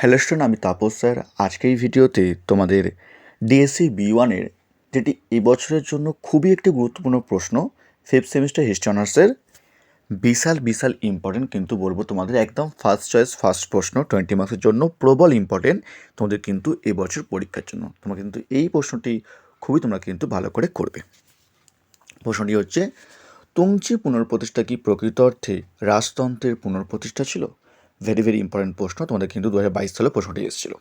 Hello student, আমি Tapas sir. আজকে এই ভিডিওতে তোমাদের ডিএসসি বি ওয়ানের যেটি এবছরের জন্য খুবই একটি গুরুত্বপূর্ণ প্রশ্ন ফিফথ সেমিস্টার হিস্ট্রি অনার্সের বিশাল বিশাল ইম্পর্টেন্ট কিন্তু বলব তোমাদের একদম ফার্স্ট চয়েস ফার্স্ট প্রশ্ন টোয়েন্টি মার্কসের জন্য প্রবল ইম্পর্টেন্ট তোমাদের কিন্তু এবছর পরীক্ষার জন্য। তোমরা কিন্তু এই প্রশ্নটি খুবই তোমরা কিন্তু ভালো করে করবে। প্রশ্নটি হচ্ছে, তুংচি পুনর্প্রতিষ্ঠা কি প্রকৃত অর্থে রাজতন্ত্রের পুনর্প্রতিষ্ঠা ছিল? ভেরি ভেরি ইম্পর্টেন্ট প্রশ্ন। তোমাদের কিন্তু দু হাজার বাইশ সালে প্রশ্নটি এসেছিল।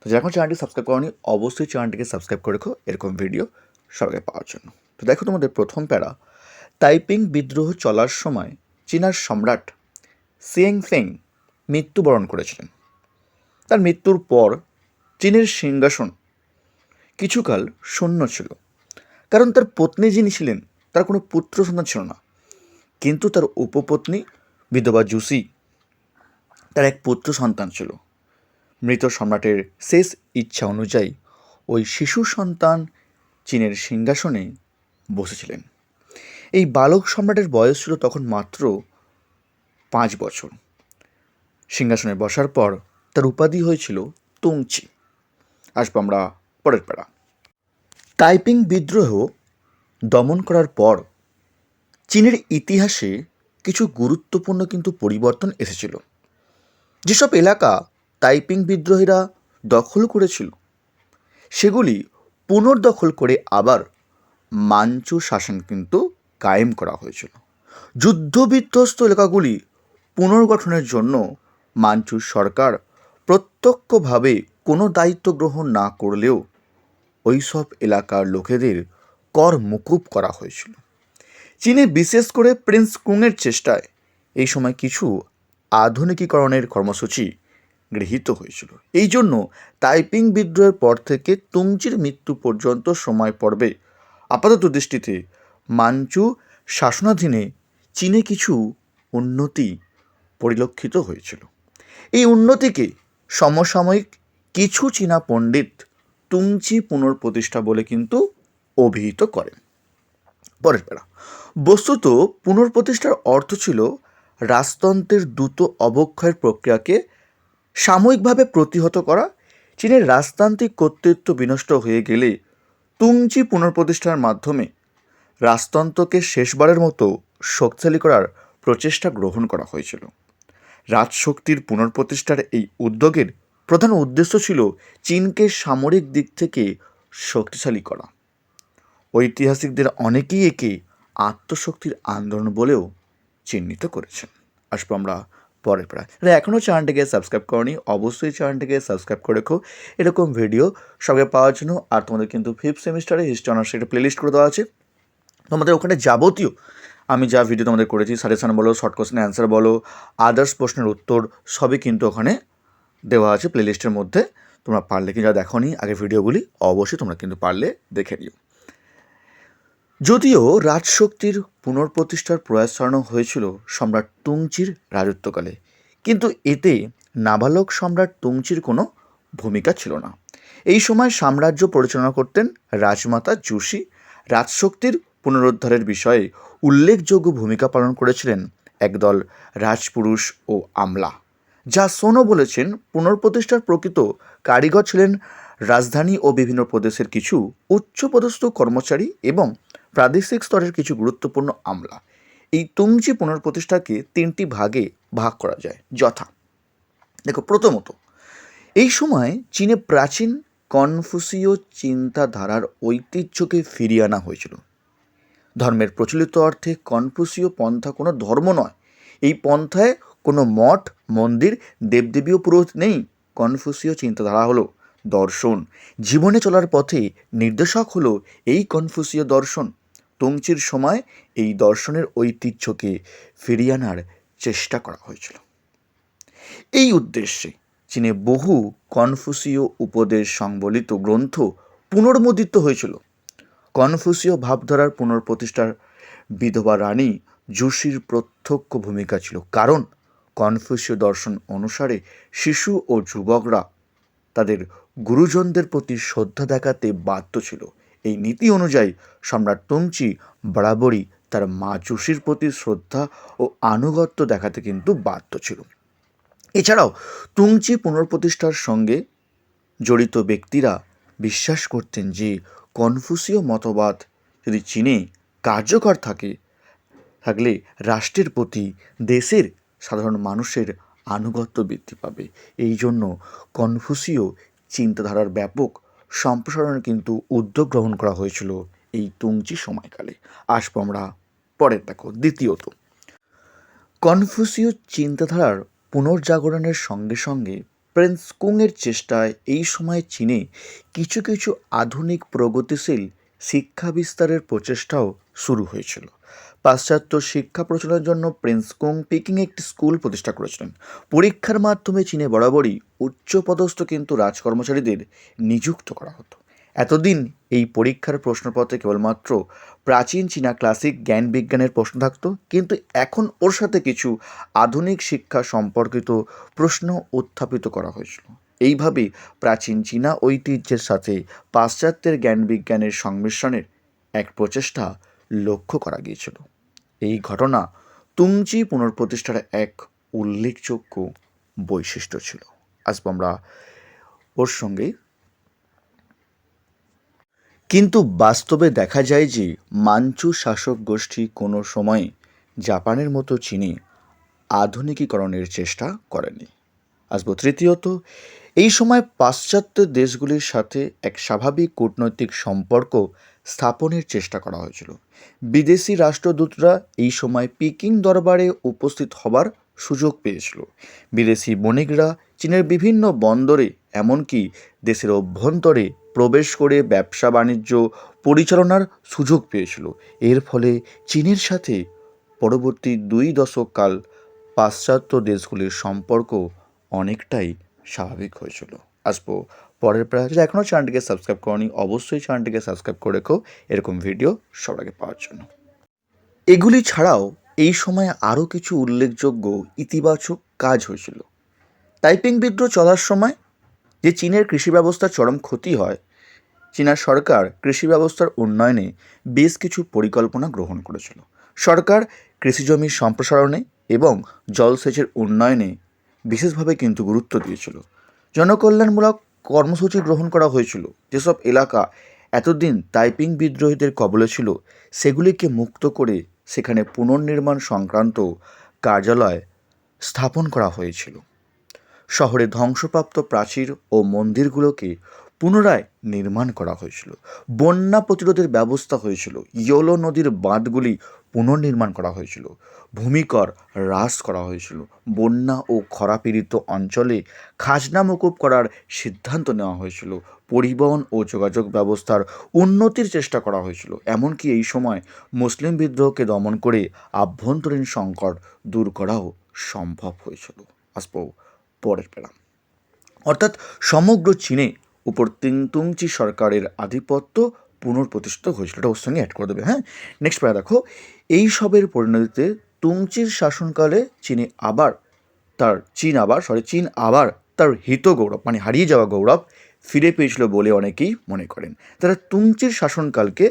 তো যারা এখন চ্যানেলটি সাবস্ক্রাইব করনি, অবশ্যই চ্যানেলটিকে সাবস্ক্রাইব করে রেখো। এরকম ভিডিও সবাই পাওয়ার জন্য। তো দেখো তোমাদের প্রথম প্যারা। তাইপিং বিদ্রোহ চলার সময় চীনার সম্রাট সিয়েং ফেং মৃত্যুবরণ করেছিলেন। তার মৃত্যুর পর চীনের সিংহাসন কিছুকাল শূন্য ছিল। কারণ তার পত্নী যিনি ছিলেন, তার কোনো পুত্র সন্তান ছিল না। কিন্তু তার উপপত্নী বিধবা জুসি তার এক পুত্র সন্তান ছিল। মৃত সম্রাটের শেষ ইচ্ছা অনুযায়ী ওই শিশু সন্তান চীনের সিংহাসনে বসেছিলেন। এই বালক সম্রাটের বয়স ছিল তখন মাত্র পাঁচ বছর। সিংহাসনে বসার পর তার উপাধি হয়েছিল তুংচি। আসব আমরা পরের পাড়া। টাইপিং বিদ্রোহ দমন করার পর চীনের ইতিহাসে কিছু গুরুত্বপূর্ণ কিন্তু পরিবর্তন এসেছিল। যেসব এলাকা তাইপিং বিদ্রোহীরা দখল করেছিল, সেগুলি পুনর্দখল করে আবার মাঞ্চু শাসন কিন্তু কায়েম করা হয়েছিল। যুদ্ধবিধ্বস্ত এলাকাগুলি পুনর্গঠনের জন্য মাঞ্চু সরকার প্রত্যক্ষভাবে কোনো দায়িত্ব গ্রহণ না করলেও ওই সব এলাকার লোকেদের কর মুকুব করা হয়েছিল। চীনে বিশেষ করে প্রিন্স কুংয়ের চেষ্টায় এই সময় কিছু আধুনিকীকরণের কর্মসূচি গৃহীত হয়েছিল। এই জন্য তাইপিং বিদ্রোহের পর থেকে তুংচির মৃত্যু পর্যন্ত সময় পর্বে আপাতত দৃষ্টিতে মাঞ্চু শাসনাধীনে চীনে কিছু উন্নতি পরিলক্ষিত হয়েছিল। এই উন্নতিকে সমসাময়িক কিছু চীনা পণ্ডিত তুংচি পুনর্প্রতিষ্ঠা বলে কিন্তু অভিহিত করেন। পরের পেরা বস্তুত পুনর্প্রতিষ্ঠার অর্থ ছিল রাজতন্ত্রের দ্রুত অবক্ষয়ের প্রক্রিয়াকে সাময়িকভাবে প্রতিহত করা, চীনের রাজতান্ত্রিক কর্তৃত্ব বিনষ্ট হয়ে গেলে তুংচি পুনর্প্রতিষ্ঠার মাধ্যমে রাজতন্ত্রকে শেষবারের মতো শক্তিশালী করার প্রচেষ্টা গ্রহণ করা হয়েছিল। রাজশক্তির পুনর্প্রতিষ্ঠার এই উদ্যোগের প্রধান উদ্দেশ্য ছিল চীনকে সামরিক দিক থেকে শক্তিশালী করা। ঐতিহাসিকদের অনেকেই একে আত্মশক্তির আন্দোলন বলেও চিহ্নিত করেছেন। আসব আমরা পরের প্রায় এখনও চ্যানেলটিকে সাবস্ক্রাইব করনি, অবশ্যই চ্যানেলটিকে সাবস্ক্রাইব করে রেখো। এরকম ভিডিও সবাই পাওয়ার জন্য। আর তোমাদের কিন্তু ফিফথ সেমিস্টারে হিস্ট্রি অনার্স একটা প্লেলিস্ট করে দেওয়া আছে। তোমাদের ওখানে যাবতীয় আমি যা ভিডিও তোমাদের করেছি সাজেশন বলো শর্ট কোশ্চেন অ্যান্সার বলো আদার্স প্রশ্নের উত্তর, সবই কিন্তু ওখানে দেওয়া আছে প্লেলিস্টের মধ্যে। তোমরা পারলে কি যা দেখো নি আগে ভিডিওগুলি অবশ্যই তোমরা কিন্তু পারলে দেখে নিও। যদিও রাজশক্তির পুনর্প্রতিষ্ঠার প্রয়াস চালানো হয়েছিল সম্রাট তুংচির রাজত্বকালে, কিন্তু এতে নাবালক সম্রাট তুংচির কোনো ভূমিকা ছিল না। এই সময় সাম্রাজ্য পরিচালনা করতেন রাজমাতা জুসি রাজশক্তির পুনরুদ্ধারের বিষয়ে উল্লেখযোগ্য ভূমিকা পালন করেছিলেন একদল রাজপুরুষ ও আমলা, যা সোনো বলেছেন পুনর্প্রতিষ্ঠার প্রকৃত কারিগর ছিলেন রাজধানী ও বিভিন্ন প্রদেশের কিছু উচ্চপদস্থ কর্মচারী এবং প্রাদেশিক স্তরের কিছু গুরুত্বপূর্ণ আমলা। এই তুংচি পুনর্প্রতিষ্ঠাকে তিনটি ভাগে ভাগ করা যায়। যথা। দেখো, প্রথমত, এই সময় চীনে প্রাচীন কনফুসীয় চিন্তাধারার ঐতিহ্যকে ফিরিয়ে আনা হয়েছিল। ধর্মের প্রচলিত অর্থে কনফুসীয় পন্থা কোনো ধর্ম নয়। এই পন্থায় কোনো মঠ, মন্দির, দেবদেবীয় পুরোহিত নেই। কনফুসীয় চিন্তাধারা হলো দর্শন। জীবনে চলার পথে নির্দেশক হলো এই কনফুসীয় দর্শন। তুংচির সময় এই দর্শনের ঐতিহ্যকে ফিরিয়ে আনার চেষ্টা করা হয়েছিল। এই উদ্দেশ্যে চীনে বহু কনফুসীয় উপদেশ সংবলিত গ্রন্থ পুনর্মুদ্রিত হয়েছিল। কনফুসীয় ভাবধারার পুনর্প্রতিষ্ঠার বিধবা রানী জুসির প্রত্যক্ষ ভূমিকা ছিল, কারণ কনফুসীয় দর্শন অনুসারে শিশু ও যুবকরা তাদের গুরুজনদের প্রতি শ্রদ্ধা দেখাতে বাধ্য ছিল। এই নীতি অনুযায়ী সম্রাট তুংচি বরাবরই তার মা জুসির প্রতি শ্রদ্ধা ও আনুগত্য দেখাতে কিন্তু বাধ্য ছিল এছাড়াও তুংচি পুনর্প্রতিষ্ঠার সঙ্গে জড়িত ব্যক্তিরা বিশ্বাস করতেন যে কনফুসীয় মতবাদ যদি চীনে কার্যকর থাকে, থাকলে রাষ্ট্রের প্রতি দেশের সাধারণ মানুষের আনুগত্য বৃদ্ধি পাবে। এই জন্য কনফুসীয় চিন্তাধারার ব্যাপক সম্প্রসারণের কিন্তু উদ্যোগ গ্রহণ করা হয়েছিল এই তুংচি সময়কালে। আসব আমরা পরের, দেখো, দ্বিতীয়ত। কনফুসীয় চিন্তাধারার পুনর্জাগরণের সঙ্গে সঙ্গে প্রিন্স কুংয়ের চেষ্টায় এই সময় চীনে কিছু কিছু আধুনিক প্রগতিশীল শিক্ষা বিস্তারের প্রচেষ্টাও শুরু হয়েছিল। পাশ্চাত্য শিক্ষা প্রচলনের জন্য প্রিন্স কুং পিকিংয়ে একটি স্কুল প্রতিষ্ঠা করেছিলেন। পরীক্ষার মাধ্যমে চীনে বরাবরই উচ্চপদস্থ কিন্তু রাজকর্মচারীদের নিযুক্ত করা হতো। এতদিন এই পরীক্ষার প্রশ্নপত্রে কেবলমাত্র প্রাচীন চীনা ক্লাসিক জ্ঞান বিজ্ঞানের প্রশ্ন থাকত, কিন্তু এখন ওর সাথে কিছু আধুনিক শিক্ষা সম্পর্কিত প্রশ্ন উত্থাপিত করা হয়েছিল। এইভাবে প্রাচীন চীনা ঐতিহ্যের সাথে পাশ্চাত্যের জ্ঞান বিজ্ঞানের সংমিশ্রণের এক প্রচেষ্টা লক্ষ্য করা গিয়েছিল। এই ঘটনা তুংচি পুনঃপ্রতিষ্ঠার এক উল্লেখযোগ্য বৈশিষ্ট্য ছিল। আসব আমরা ওর সঙ্গে কিন্তু বাস্তবে দেখা যায় যে মাঞ্চু শাসক গোষ্ঠী কোনো সময় জাপানের মতো চীনে আধুনিকীকরণের চেষ্টা করেনি। আসব তৃতীয়ত এই সময় পাশ্চাত্য দেশগুলির সাথে এক স্বাভাবিক কূটনৈতিক সম্পর্ক স্থাপনের চেষ্টা করা হয়েছিল। বিদেশি রাষ্ট্রদূতরা এই সময় পিকিং দরবারে উপস্থিত হবার সুযোগ পেয়েছিল। বিদেশি বণিকরা চীনের বিভিন্ন বন্দরে, এমনকি দেশের অভ্যন্তরে প্রবেশ করে ব্যবসা বাণিজ্য পরিচালনার সুযোগ পেয়েছিল। এর ফলে চীনের সাথে পরবর্তী দুই দশক কাল পাশ্চাত্য দেশগুলির সম্পর্ক অনেকটাই স্বাভাবিক হয়েছিল। আসব পরের প্রায় যদি এখনও চ্যানেলটিকে সাবস্ক্রাইব করনি, অবশ্যই চ্যানেলটিকে সাবস্ক্রাইব করে রেখো। এরকম ভিডিও সবার আগে পাওয়ার জন্য। এগুলি ছাড়াও এই সময়ে আরও কিছু উল্লেখযোগ্য ইতিবাচক কাজ হয়েছিল। টাইপিং বিদ্রোহ চলার সময় যে চীনের কৃষি ব্যবস্থার চরম ক্ষতি হয়, চীনা সরকার কৃষি ব্যবস্থার উন্নয়নে বেশ কিছু পরিকল্পনা গ্রহণ করেছিল। সরকার কৃষিজমির সম্প্রসারণে এবং জলসেচের উন্নয়নে বিশেষভাবে কিন্তু গুরুত্ব দিয়েছিল। জনকল্যাণমূলক কর্মসূচি গ্রহণ করা হয়েছিল। যেসব এলাকা এতদিন তাইপিং বিদ্রোহীদের কবলে ছিল, সেগুলিকে মুক্ত করে সেখানে পুনর্নির্মাণ সংক্রান্ত কার্যালয় স্থাপন করা হয়েছিল। শহরে ধ্বংসপ্রাপ্ত প্রাচীর ও মন্দিরগুলোকে পুনরায় নির্মাণ করা হয়েছিল। বন্যা প্রতিরোধের ব্যবস্থা হয়েছিল। ইয়োলো নদীর বাঁধগুলি পুনর্নির্মাণ করা হয়েছিল। ভূমিকর হ্রাস করা হয়েছিল। বন্যা ও খরাপীড়িত অঞ্চলে খাজনা মকুব করার সিদ্ধান্ত নেওয়া হয়েছিল। পরিবহন ও যোগাযোগ ব্যবস্থার উন্নতির চেষ্টা করা হয়েছিল। এমনকি এই সময় মুসলিম বিদ্রোহকে দমন করে আভ্যন্তরীণ সংকট দূর করাও সম্ভব হয়েছিল। আসব পরের পেলাম অর্থাৎ সমগ্র চীনে উপর তিংতুংচি সরকারের আধিপত্য পুনঃপ্রতিষ্ঠিত হয়েছিল। এটা ওর সঙ্গে অ্যাড করে দেবে হ্যাঁ? নেক্সট প্যারা দেখো, এই সবের পরিণতিতে তুংচির শাসনকালে চীনে আবার তার চীন আবার সরি চীন আবার তার হিত গৌরব মানে হারিয়ে যাওয়া গৌরব ফিরে পেয়েছিল বলে অনেকেই মনে করেন। তারা তুংচির শাসনকালকে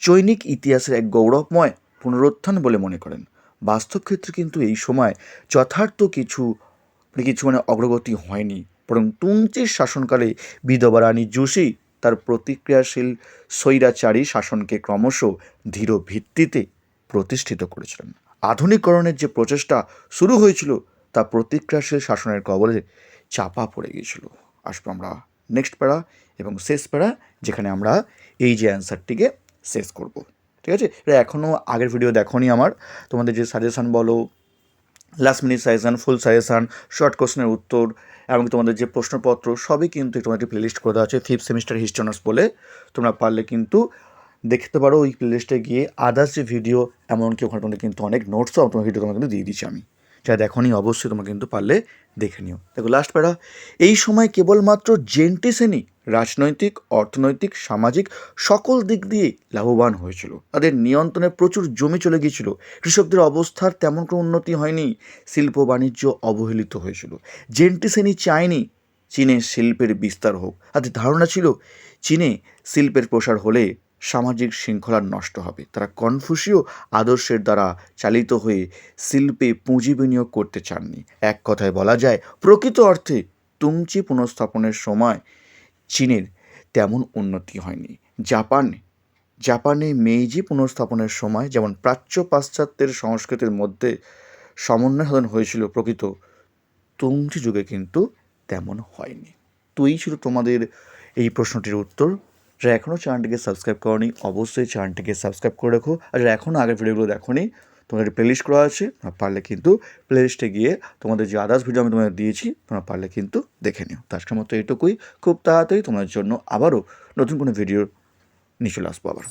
চৈনিক ইতিহাসের এক গৌরবময় পুনরুত্থান বলে মনে করেন। বাস্তব ক্ষেত্রে কিন্তু এই সময় যথার্থ কিছু মানে কিছু মানে অগ্রগতি হয়নি। বরং তুংচির শাসনকালে বিধবা রানী জুসি তার প্রতিক্রিয়াশীল স্বৈরাচারী শাসনকে ক্রমশ ধীর ভিত্তিতে প্রতিষ্ঠিত করেছিলেন। আধুনিকরণের যে প্রচেষ্টা শুরু হয়েছিল, তা প্রতিক্রিয়াশীল শাসনের কবলে চাপা পড়ে গিয়েছিল। আসব আমরা নেক্সট প্যারা এবং শেষ প্যারা যেখানে আমরা এই যে অ্যান্সারটিকে শেষ করব। ঠিক আছে? এটা এখনও আগের ভিডিও দেখোনি আমার। তোমাদের যে সাজেশান বলো last minute suggestion full suggestion short কোশ্চেনের উত্তর এবং তোমাদের যে প্রশ্নপত্র, সবই কিন্তু তোমাদের প্লেলিস্ট করে দেওয়া আছে ফিফথ সেমিস্টার হিস্ট্রি অনার্স বলে। তোমরা পারলে কিন্তু দেখতে পারো ওই প্লেলিস্টে গিয়ে আদার্স যে ভিডিও এমনকি ওখানে তোমাদের কিন্তু অনেক নোটসও তোমার ভিডিও তোমাকে কিন্তু দিয়ে দিচ্ছি আমি। যা দেখোনি অবশ্যই তোমরা কিন্তু পারলে দেখে নিও। দেখো লাস্ট প্যারা এই সময় কেবলমাত্র জেন্টি শ্রেণি রাজনৈতিক, অর্থনৈতিক, সামাজিক সকল দিক দিয়ে লাভবান হয়েছিল। তাদের নিয়ন্ত্রণে প্রচুর জমি চলে গিয়েছিল। কৃষকদের অবস্থার তেমন কোনো উন্নতি হয়নি। শিল্প বাণিজ্য অবহেলিত হয়েছিল। জেন্টি শ্রেণি চায়নি চীনে শিল্পের বিস্তার হোক। তাদের ধারণা ছিল, চীনে শিল্পের প্রসার হলে সামাজিক শৃঙ্খলা নষ্ট হবে। তারা কনফুসীয় আদর্শের দ্বারা চালিত হয়ে শিল্পে পুঁজি বিনিয়োগ করতে চাননি। এক কথায় বলা যায়, প্রকৃত অর্থে তুমচি পুনঃস্থাপনের সময় চীনের তেমন উন্নতি হয়নি। জাপান, জাপানে মেইজি পুনঃস্থাপনের সময় যেমন প্রাচ্য পাশ্চাত্যের সংস্কৃতির মধ্যে সমন্বয় সাধন হয়েছিল প্রকৃত তুমচি যুগে কিন্তু তেমন হয়নি। তো এই ছিল তোমাদের এই প্রশ্নটির উত্তর। যারা এখনও চ্যানেলটিকে সাবস্ক্রাইব করনি, অবশ্যই চ্যানেলটিকে সাবস্ক্রাইব করে রাখো। আর যারা এখনও আগের ভিডিওগুলো দেখোনি তোমাদের প্লেলিস্ট করা আছে, তোমরা পারলে কিন্তু প্লেলিস্টে গিয়ে তোমাদের যে আদার্স ভিডিও আমি তোমাদের দিয়েছি, তোমরা পারলে কিন্তু দেখে নিও। তার আজকের মতো এটুকুই খুব তাড়াতাড়ি তোমাদের জন্য আবারও নতুন কোনো ভিডিও নিয়ে চলে আসব আবার